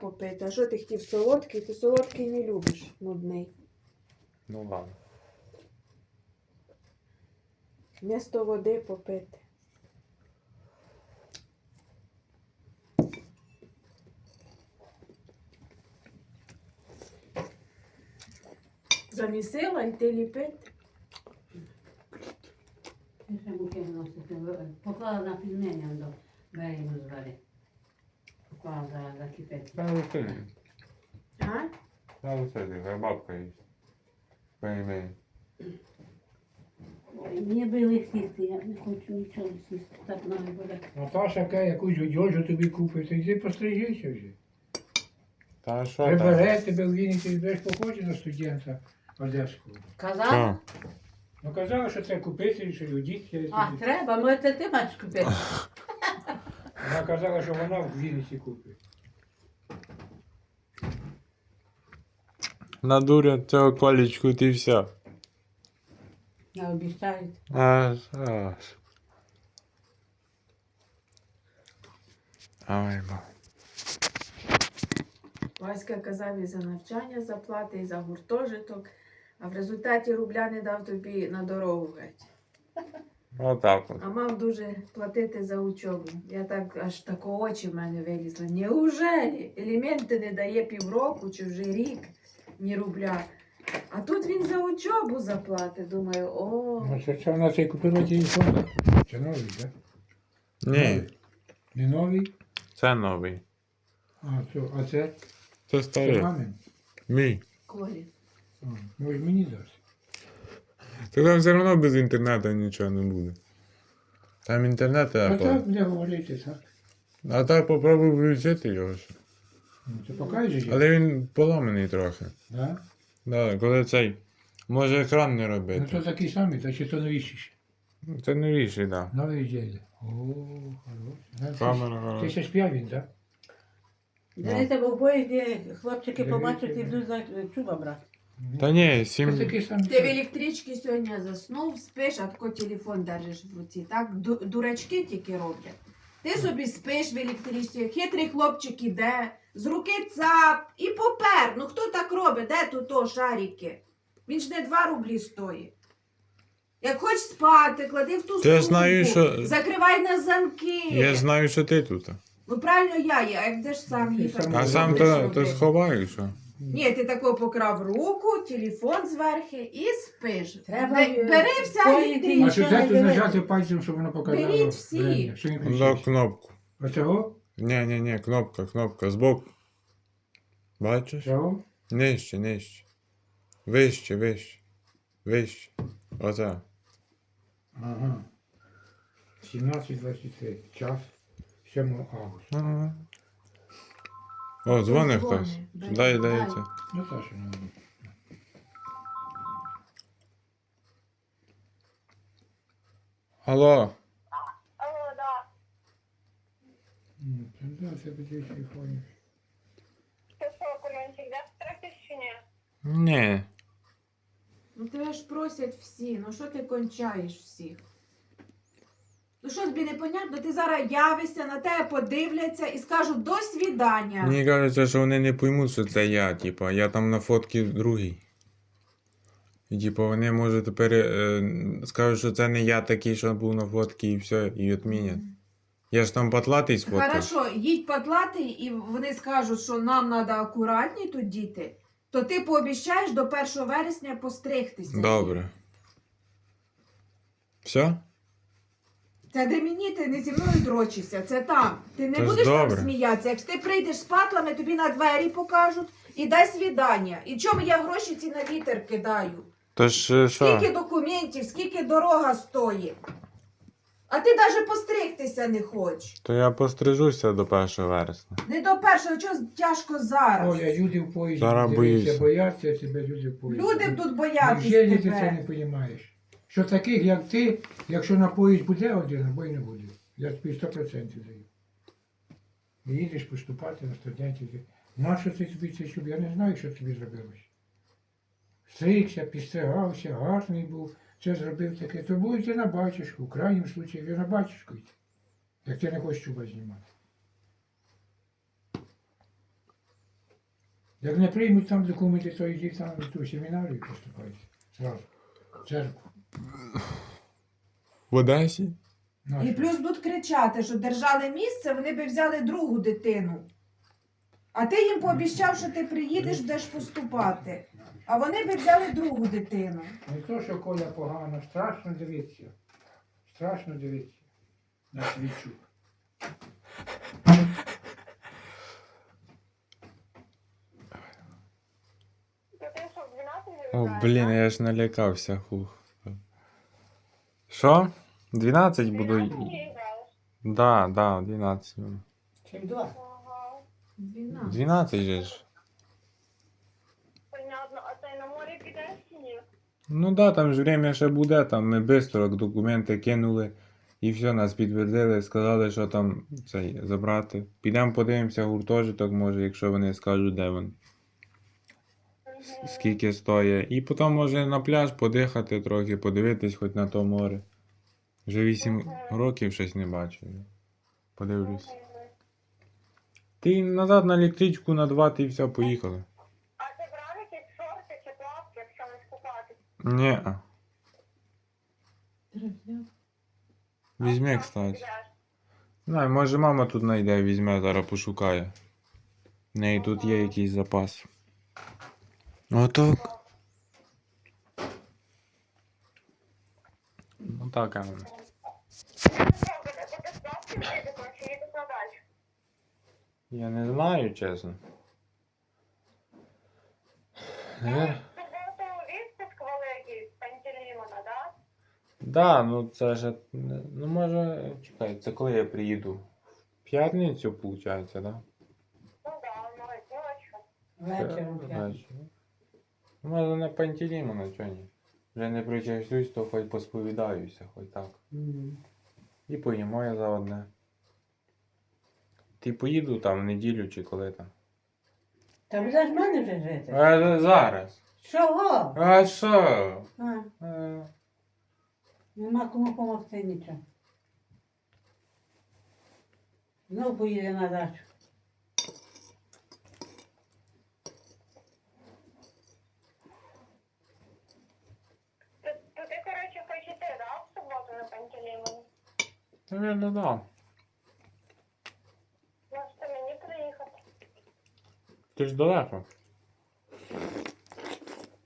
попити. А що ти хотів солодкий? Ти солодкий не любиш, нудний. Ну ладно. Місто води попити. Замісила йти ліпити. Ще муки носити. Поклала на пельмені до берегу звари. Поклала зараз закипити. Та ну. А? Та ну хай бабка їсть. Пельмені. Ой, Мені би сісти, я не хочу нічого сісти. Так ноги буде. Наташа каже, якусь одежу тобі купить, то йди пострижися вже. Та що Прибере тебе в Вінниці, будеш похожий на студента Одеського. Казала? Що? Ну казала, що це купити, що одіться. А, треба, може це ти маєш купити. Вона казала, що вона в Вінниці купить. Надурять цього колічку ти все. Не обіцяють. Аж, аж. Ай, ба. Васька казав і за навчання заплати, і за гуртожиток, а в результаті рубля не дав тобі на дорогу геть. Отак от. А мав дуже платити за учобу. Я так аж тако очі в мене вилізли. Неужелі? Елементи не дає півроку чи вже рік, ні рубля. А тут він за учобу заплатить. Думаю, о, Ну це, це вона цей купила телефон. Це новий, так? Ні, Не новий? це новий. А, то, а це? Це Це старий. мамин. Мій. колі. А, Може мені дасть. Так там все одно без інтернету нічого не буде. Там інтернет А треба. так буде говорити, так. А так попробуй включити його. ще. Ну, ти покажеш? Але він поламаний трохи. Да? Да, коли цей. Може екран не робити. Ну то такий самий, та чи то новіший? Це новіший, так. Новий дядя. О, хороший. Да, Камера Ти ще сп'яв він, так? Дивіться, бо в поїзді хлопчики побачать і да. будуть за чуба брати. Та ні, Це сім. такий самий. Ти в електричці сьогодні заснув, спиш, а тако телефон держиш в руці. Так Ду- дурачки тільки роблять. Ти собі спиш в електричці, хитрий хлопчик іде, з руки цап і попер. Ну хто так робить? Де тут то шарики? Він ж не 2 рублі стоїть. Як хочеш спати, клади в ту Та я сумку, знаю, що- закривай на замки. Я знаю, що ти тут. Ну правильно я є, а як де ж сам Ти їхав? сам А Ну, сам то, Що то ти? сховаєш, що? Ні, ти тако покрав руку, телефон зверхи і спиш. Треба, Бе- Бери вся поїти електричка. А що це тут нажати пальцем, щоб воно показало? Беріть всі. время? Що не За включиш? кнопку. Оцього? Ні, ні, ні, кнопка, кнопка, збоку. Бачиш? Цього? Нижче, нижче. Вище, вище. Вище. Оце. Ага. 17.23. Час. 7 августа. Ага. О, Дзвони. хтось. Дай- Дай, дай. дай це. Наташа, ну. Алло. Алло, да. Ну, та да, це по телефоні. Ти що, коментик, да, трохи чи ні? Ні. Ну тебе ж просять всі, ну що ти кончаєш всіх? Ну що тобі непонятно, ти зараз явишся, на тебе подивляться і скажуть до свідання. Мені кажеться, що вони не поймуть, що це я, типа, я там на фотці другий. І типу, вони може тепер е, скажуть, що це не я такий, що був на фотці, і все, і відмінять. Я ж там патлатий сфоткав. Хорошо, їдь потлати, і вони скажуть, що нам треба акуратні тут діти, то ти пообіцяєш до 1 вересня постригтися. Добре. Все? Це де мені ти не зі мною дрочишся, це там. Ти не Це ж будеш добре. там сміятися. Якщо ти прийдеш з патлами, тобі на двері покажуть і дай свідання. І чому я гроші ці на вітер кидаю? То ж е, що? Скільки документів, скільки дорога стоїть. А ти навіть постригтися не хочеш. То я пострижуся до 1 вересня. Не до першого, чого тяжко зараз. Оля, люди в поїзді Зараз дивляться, боюся. бояться тебе люди в поїзді. Люди тут боятися Невже ти це тебе. не розумієш? Що таких, як ти, якщо на поїзд буде один, або й не буде. Я тобі 100% даю. Їдеш поступати на студентів. Нащо це тобі це щоб? Я не знаю, що тобі зробилось. Стригся, підстригався, гарний був, це зробив таке. То будете на батюшку, в крайньому случаї ви на батюшку йти, як ти не хочеш чуба знімати. Як не приймуть там документи, то йдіть там в ту семінарію і поступайте. Зразу. В церкву. В Одесі? І плюс будуть кричати, що держали місце, вони би взяли другу дитину. А ти їм пообіцяв, що ти приїдеш, будеш поступати. А вони би взяли другу дитину. Не то, що Коля погано, страшно дивитися. Страшно дивитися. На свічу. То ти що, в 12 О, блін, я ж налякався, хух. Що? 12 буду. 12 виїжджаєш? Да, да, 12. Чим два? 12. 12 же ж. Понятно. А ти на море підеш чи ні? Ну да, там ж время ще буде, там ми швидко документи кинули і все, нас підтвердили, сказали, що там цей забрати. Підемо подивимося гуртожиток, може, якщо вони скажуть, де він, Мгм. Скільки стоїть. І потім може на пляж подихати трохи, подивитись хоч на то море. Вже 8 років щось не бачив. Подивлюсь. Ти назад на електричку на 2 ти і все, поїхали. А ти брав якісь шорти чи плавки, якщо не скупати? Ні. Візьми, кстати. Знаю, може мама тут знайде, візьме, зараз пошукає. В неї тут є якийсь запас. Отак. Ну так, а. Я не знаю, чесно. Навер... Да? Ну це ж. Ну може. Чекай, це коли я приїду? В п'ятницю, виходить, так? Да? Ну да, ночь, ночью. Вечором. Вечором. Може на Пантелеймона, на чого ні? Вже не причащусь, то хоч посповідаюся, хоч так. Мгм. І поїмо я за одне. Ти поїду там в неділю чи коли там. Та будеш в мене вже жити? А зараз. Чого? А що? А, А, нема кому допомогти нічого. Знов поїде на дачу. Навірно, да. Можете мені приїхати? Ти ж далеко.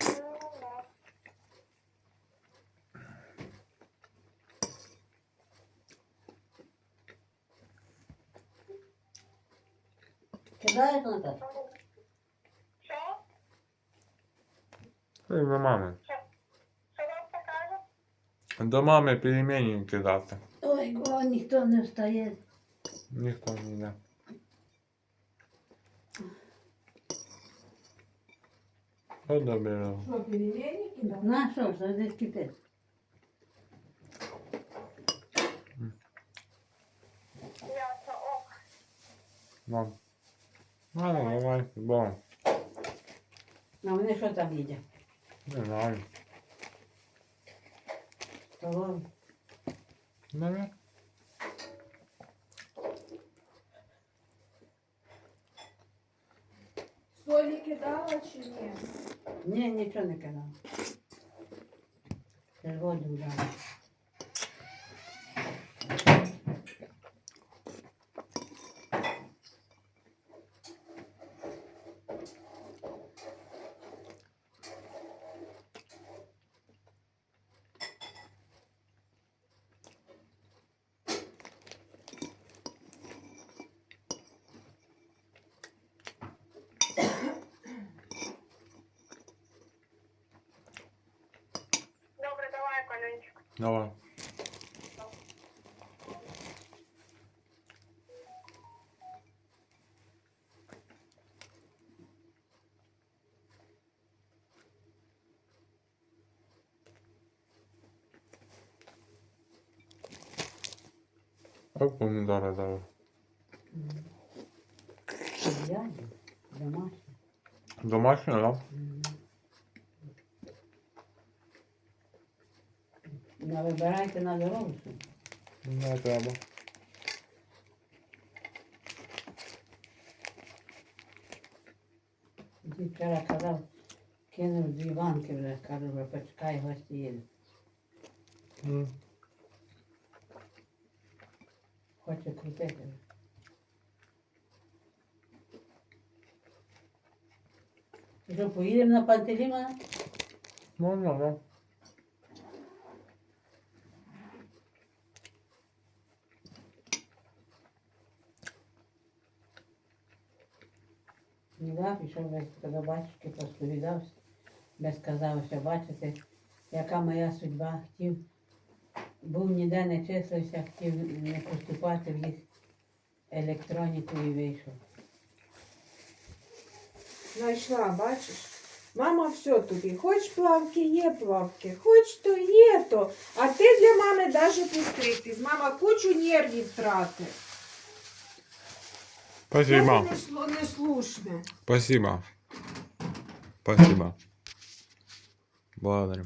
Ну, да. Кидаєш на те? Що? Ти до мами. Що бабця каже? До мами пельмені кидати. Ой, го, ніхто не встає. Ніхто не йде. От добре. Що, пельмені кидав? На що ж, десь кипить. Ясно, ок. Мам. Ладно, давай, бо. А вони що там їдять? Не знаю. Столові. Давай. Солі кидала чи ні? Ні, нічого не кидала. Червоним ж воду дали. Добре, давай, Колюнчик. Давай. Оп, помідори зараз. Я домашня. Домашнє, так? Не вибирайте на дорогу. Не треба. Ти вчора казав, кинув дві банки вже, кажу, вже почекай, гості їдуть. М. Хоче крутити. Ти Що, поїдемо на Пантелеймона? Можна, да. Да, пішов до батюшки, посповідався, без сказав, що бачите, яка моя судьба. Хотів, був ніде не числився, хотів не поступати в їх електроніку і вийшов. Знайшла, бачиш? Мама все тобі. Хоч плавки, є плавки, хоч то є то. А ти для мами навіть постригтись. Мама кучу нервів втратить. Спасибо. Не Спасибо. Спасибо. Благодарю.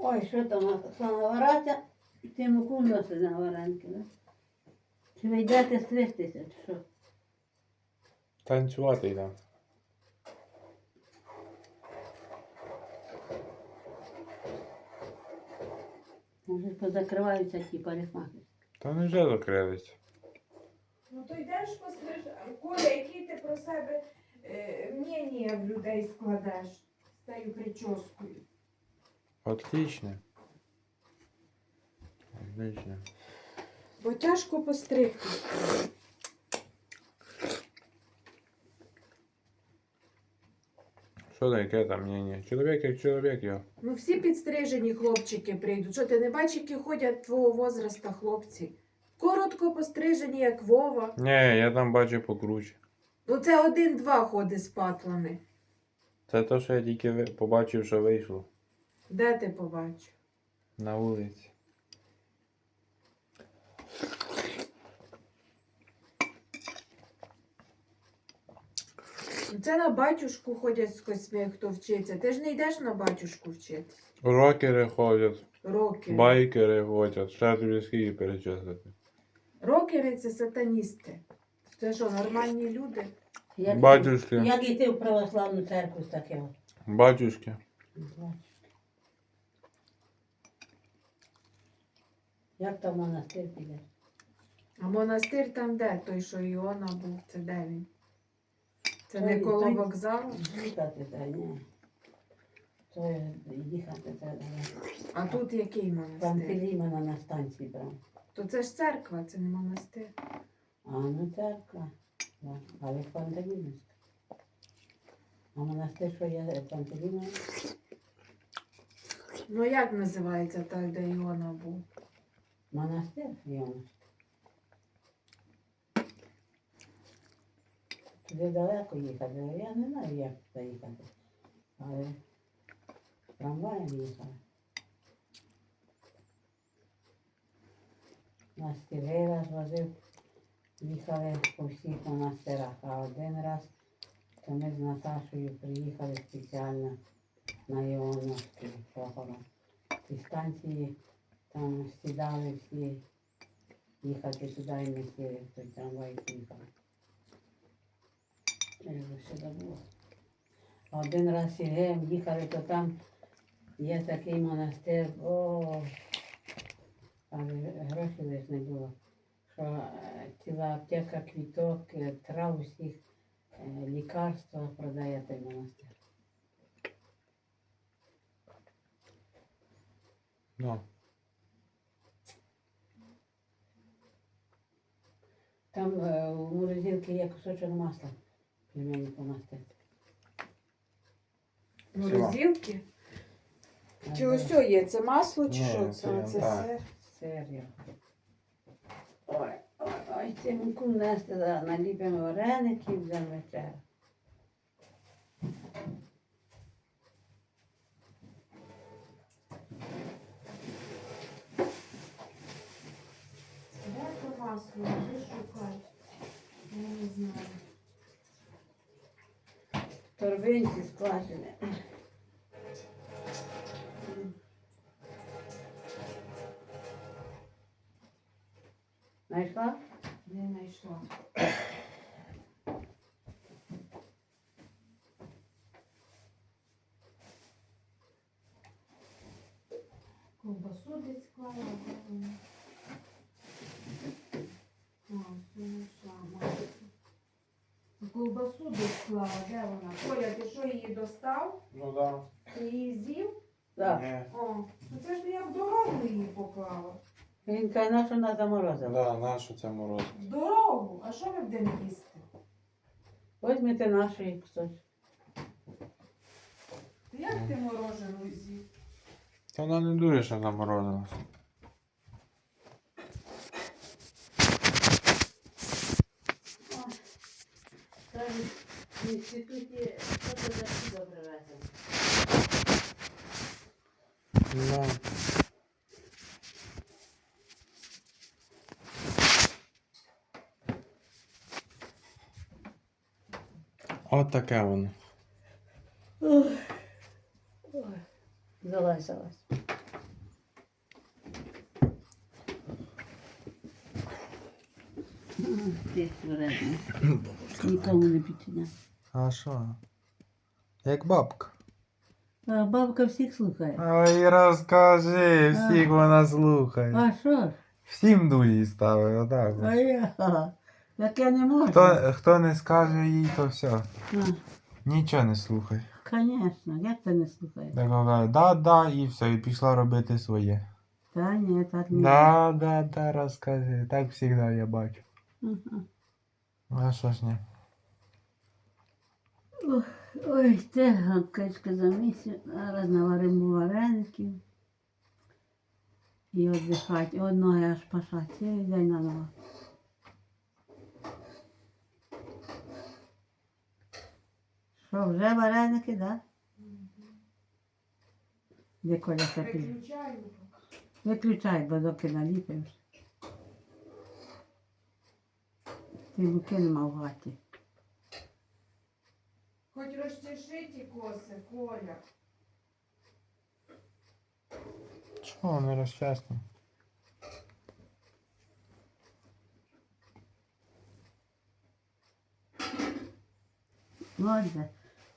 Ой, що там, Оксана Вараця, ти муку носить на варенки, да? Чи ви йдете стригтися, чи що? Танцювати йдемо. Може, позакриваються ті парикмахи. Та не вже закрились. Ну то йдеш постриж. Коля, який ти про себе е, мнення в людей складеш з тією прическою? Отлично. Отлично. Бо тяжко постригти. Що таке там мнення? Чоловік як чоловік я. Ну всі підстрижені хлопчики прийдуть. Що ти не бачиш, які ходять твого возраста хлопці? Коротко пострижені, як Вова. Ні, я там бачу покруче. Ну це один-два ходить з патлами. Це то, що я тільки побачив, що вийшло Де ти побачив? на вулиці. Це на батюшку ходять з косьми, хто вчиться. Ти ж не йдеш на батюшку вчитись. Рокери ходять, Роки. байкери ходять, ще тобі скільки перечислити. Рокери це сатаністи. Це що, нормальні люди? Як, Батюшки, як йти в православну церкву з таким? батюшки. Бачиш. Як там монастир піде? А монастир там де? Той, що Іона був, це де він? Це не коло вокзалу? Їхати та ні. То їхати та А тут який монастир? Пантелеймона на станції прям. То це ж церква, це не монастир. А, ну церква. Да. Але Пантелеймонська. А монастир, що є Пантелеймон? Ну як називається так, де Іона був? Монастир Йомаш. Туди далеко їхати, я не знаю, як туди їхати. Але трамваєм їхали. Нас три раз возив, їхали по всіх монастирах, а один раз То ми з Наташою приїхали спеціально на Іоновський похорон. І станції там сідали всі їхати туди і ми сіли в той трамвай і поїхали. Я вже ще забула. А Один раз з Сергієм їхали, то там є такий монастир, о, але грошей лиш не було. Що е, ціла аптека квіток, е, трав усіх, е, лікарства продає той монастир. Ну. Там е, у морозилці є кусочок масла. Племені помастити. Морозилки? Чи ось є? Це масло чи Ні, що? це Це, це так. сир? Сир Ой, Ой, ой, це муку нести, наліпимо вареників за вечерю. Масло? Де шукати? Я не знаю. Торбинці складені. Знайшла? Не знайшла. Ковбасу десь клала, де вона? А, все знайшла, масло. Ковбасу десь де вона? Коля, ти що її достав? Ну да. Ти її з'їв? Так. Ні. О, ну це ж я в дорогу її поклала. Він каже, на що вона заморозила. Да, нащо це мороз? В дорогу? А що ми будемо їсти? Возьмете нашої кусочок. Ти як ти морожену з'їв? Та вона не дуже ще заморозилась. В інституті фотографії добре веземо. Да. От таке воно. Залазь. Ти вредний. Нікому не підчиняй. А що? Як бабка. А бабка всіх слухає. Ой, розкажи, всіх вона слухає. А що ж? Всім дулі ставить, отак. А я. Як я не можу. Хто, хто не скаже їй, то все. А, Нічого не слухай. Звісно, як ти не слухаєш? Так каже, да, да, і все, і пішла робити своє. Та ні, так не. Да, да, да, розкажи. Так завжди я бачу. Ага. А що ж ні? Ой, те гавкачка за місяць, зараз наваримо вареників. І віддихати. Одного аж пашать, цілий день на ногах. Що, вже вареники, так? Да? Де Коля це. Виключай, бо доки наліпимо. Ти муки нема в хаті. Хоч розчеши ті коси, Коля. Чого не розчесно? Отже,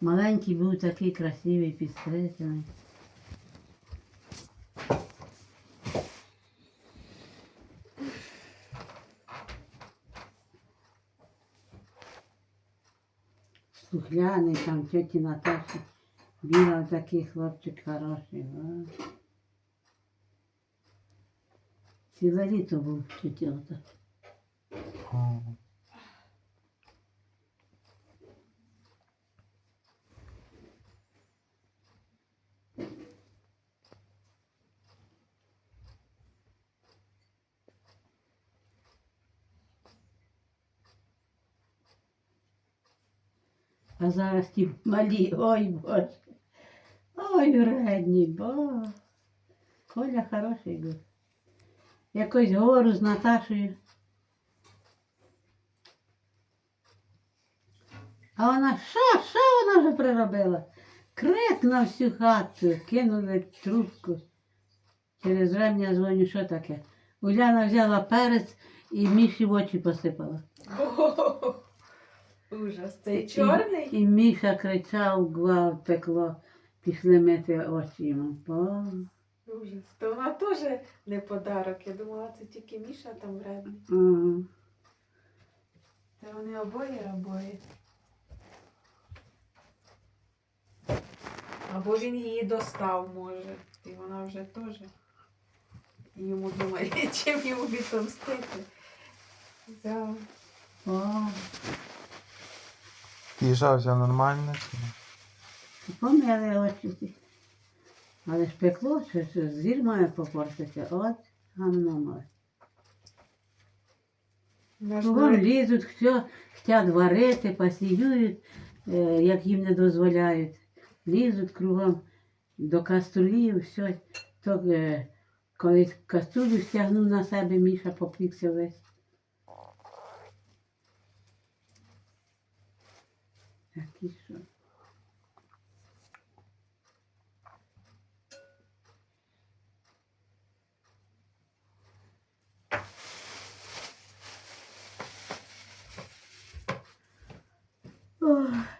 маленький був такий красивий, підстрижений. Слухляний там тьоті Наташі. Біла такий хлопчик хороший. а. Ціле літо був тьоті ото. А зараз ті малі, ой Боже. Ой, вредні, бо. Коля хороший був. Якось говорю з Наташею. А вона що, що вона вже приробила? Крик на всю хату, кинули трубку. Через время я дзвоню, що таке? Уляна взяла перець і Міші в очі посипала. Ужас. Цей чорний? І Міша кричав, гвалт пекло, пішли мити очі йому. Бо... Ужас. То вона теж не подарок. Я думала, це тільки Міша там вредний. Ага. Та вони обоє обоє. Або він її достав, може. І вона вже теж. Йому думає, чим йому відомстити. Взяв. О, Їжався нормально. помили очі. Але ж пекло, що, зір має попортитися. От гамно. Наш Кругом лізуть, все, хочуть варити, пасіюють, е, як їм не дозволяють. Лізуть кругом до каструлі, все. То е, коли каструлю стягнув на себе, Міша попікся весь. Такі що. Ой.